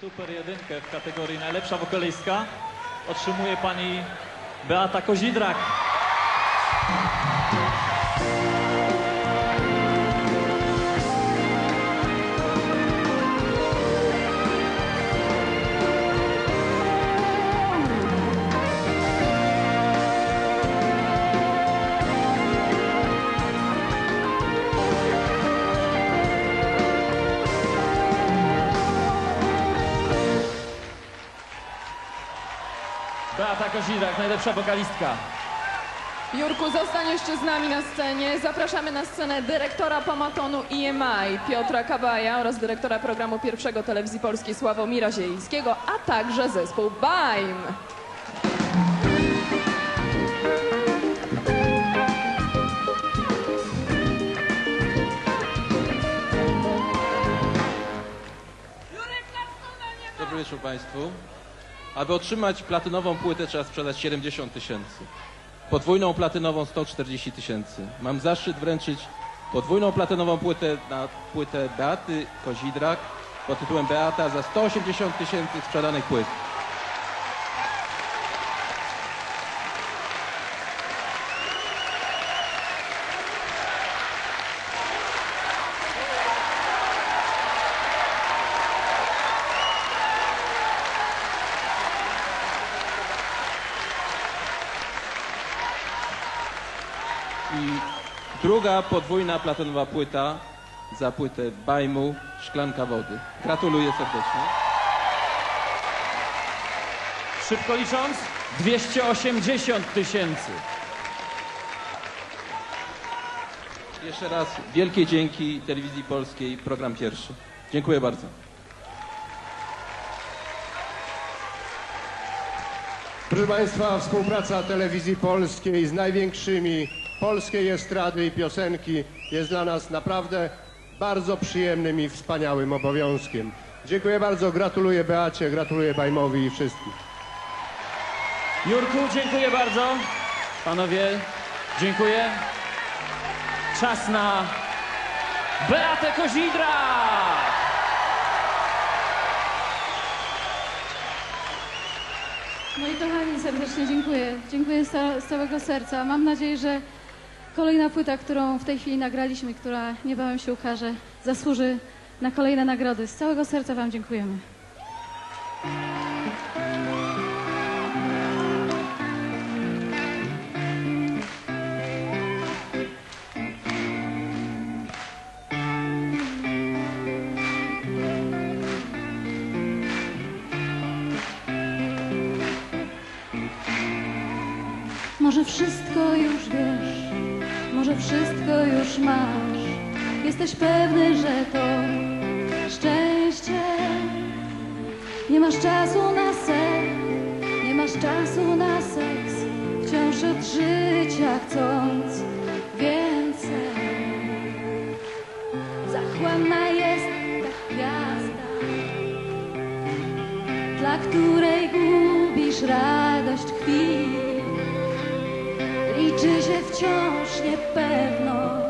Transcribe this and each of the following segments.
Super jedynkę w kategorii najlepsza wokalistka otrzymuje pani Beata Kozidrak. Beata Kozidrak, najlepsza wokalistka. Jurku, zostań jeszcze z nami na scenie. Zapraszamy na scenę dyrektora Pomatonu EMI Piotra Kabaja oraz dyrektora programu pierwszego telewizji polskiej Sławomira Zielińskiego, a także zespół BAIM. Dobry wieczór Państwu. Aby otrzymać platynową płytę trzeba sprzedać 70 tysięcy. Podwójną platynową 140 tysięcy. Mam zaszczyt wręczyć podwójną platynową płytę na płytę Beaty Kozidrak pod tytułem Beata za 180 tysięcy sprzedanych płyt. I druga podwójna platynowa płyta za płytę Bajmu Szklanka Wody. Gratuluję serdecznie. Szybko licząc, 280 tysięcy. Jeszcze raz wielkie dzięki Telewizji Polskiej, program pierwszy. Dziękuję bardzo. Proszę Państwa, współpraca telewizji polskiej z największymi polskiej estrady i piosenki jest dla nas naprawdę bardzo przyjemnym i wspaniałym obowiązkiem. Dziękuję bardzo, gratuluję Beacie, gratuluję Bajmowi i wszystkim. Jurku, dziękuję bardzo. Panowie, dziękuję. Czas na Beatę Kozidrak. Moi kochani, serdecznie dziękuję. Dziękuję z całego serca. Mam nadzieję, że kolejna płyta, którą w tej chwili nagraliśmy, która niebawem się ukaże, zasłuży na kolejne nagrody. Z całego serca Wam dziękujemy. Może wszystko już wiesz, może wszystko już masz. Jesteś pewny, że to szczęście. Nie masz czasu na sen, nie masz czasu na seks. Wciąż od życia chcąc więcej. Zachłanna jest ta gwiazda, dla której gubisz radość chwil. Wciąż niepewność,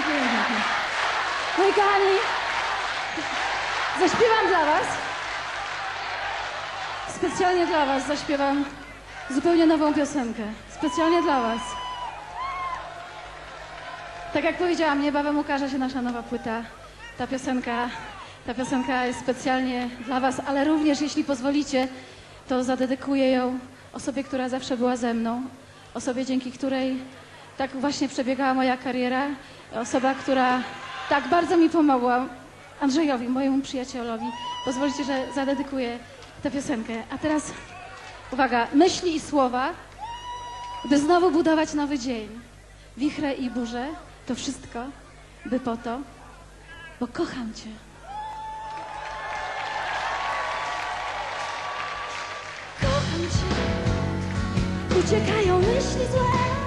Dziękuję pięknie. Moi kochani, zaśpiewam dla Was. Specjalnie dla Was zaśpiewam zupełnie nową piosenkę. Specjalnie dla Was. Tak jak powiedziałam, niebawem ukaże się nasza nowa płyta. Ta piosenka, ta piosenka jest specjalnie dla Was, ale również, jeśli pozwolicie, to zadedykuję ją osobie, która zawsze była ze mną. Osobie, dzięki której tak właśnie przebiegała moja kariera. Osoba, która tak bardzo mi pomogła. Andrzejowi, mojemu przyjacielowi. Pozwolicie, że zadedykuję tę piosenkę. A teraz, uwaga, myśli i słowa, by znowu budować nowy dzień. Wichre i burze, to wszystko, by po to, bo kocham Cię. Kocham Cię. Uciekają myśli złe,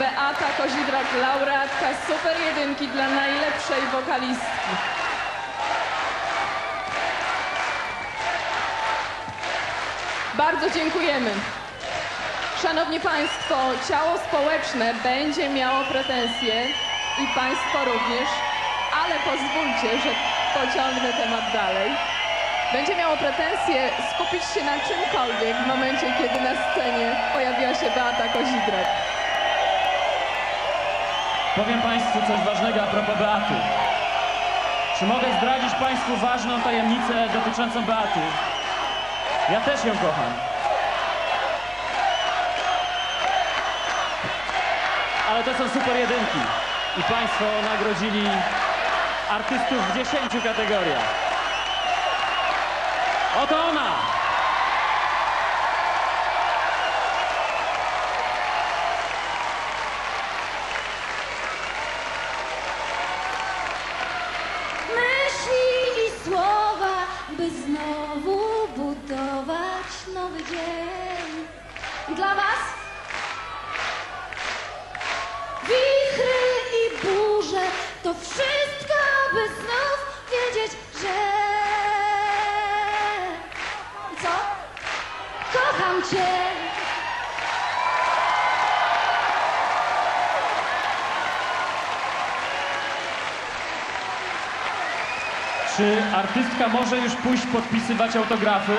Beata Kozidrak, laureatka Super Jedynki dla najlepszej wokalistki. Bardzo dziękujemy. Szanowni Państwo, ciało społeczne będzie miało pretensje i Państwo również, ale pozwólcie, że pociągnę temat dalej. Będzie miało pretensje skupić się na czymkolwiek w momencie, kiedy na scenie pojawiła się Beata Kozidrak. Powiem Państwu coś ważnego a propos Beaty. Czy mogę zdradzić Państwu ważną tajemnicę dotyczącą Beaty? Ja też ją kocham. Ale to są super jedynki. I Państwo nagrodzili artystów w 10 kategoriach. Oto ona! By znowu budować nowy dzień. Dla Was wichry i burze, to wszystko, by znów Czy artystka może już pójść podpisywać autografy?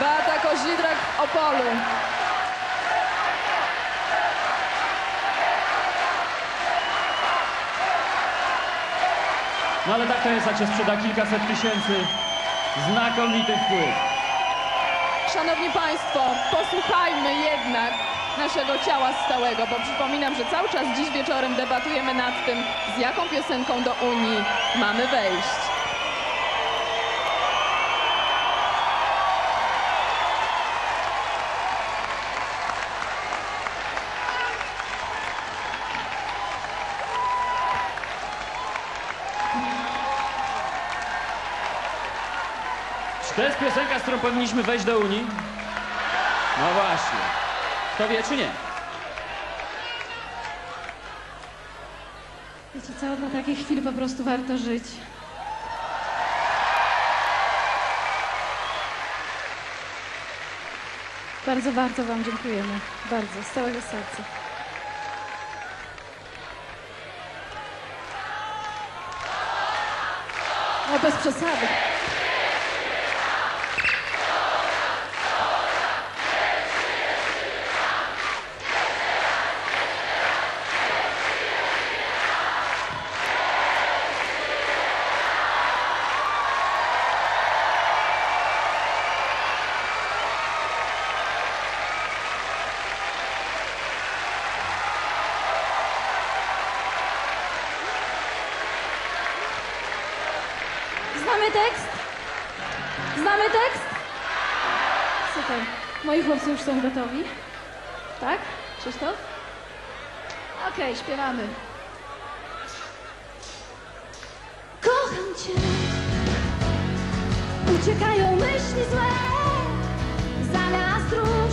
Beata Kozidrak w Opolu. No ale tak to jest, jak się sprzeda kilkaset tysięcy znakomitych płyt. Szanowni Państwo, posłuchajmy jednak naszego ciała stałego, bo przypominam, że cały czas dziś wieczorem debatujemy nad tym, z jaką piosenką do Unii mamy wejść. Czy to jest piosenka, z którą powinniśmy wejść do Unii? No właśnie. Kto wie, czy nie? Wiecie co, dla takich chwil po prostu warto żyć. Bardzo, bardzo Wam dziękujemy. Bardzo, z całego serca. No bez przesady. Znamy tekst? Znamy tekst? Super. Moi chłopcy już są gotowi. Tak? Krzysztof? Okej, śpiewamy. Kocham Cię. Uciekają myśli złe, zamiast róż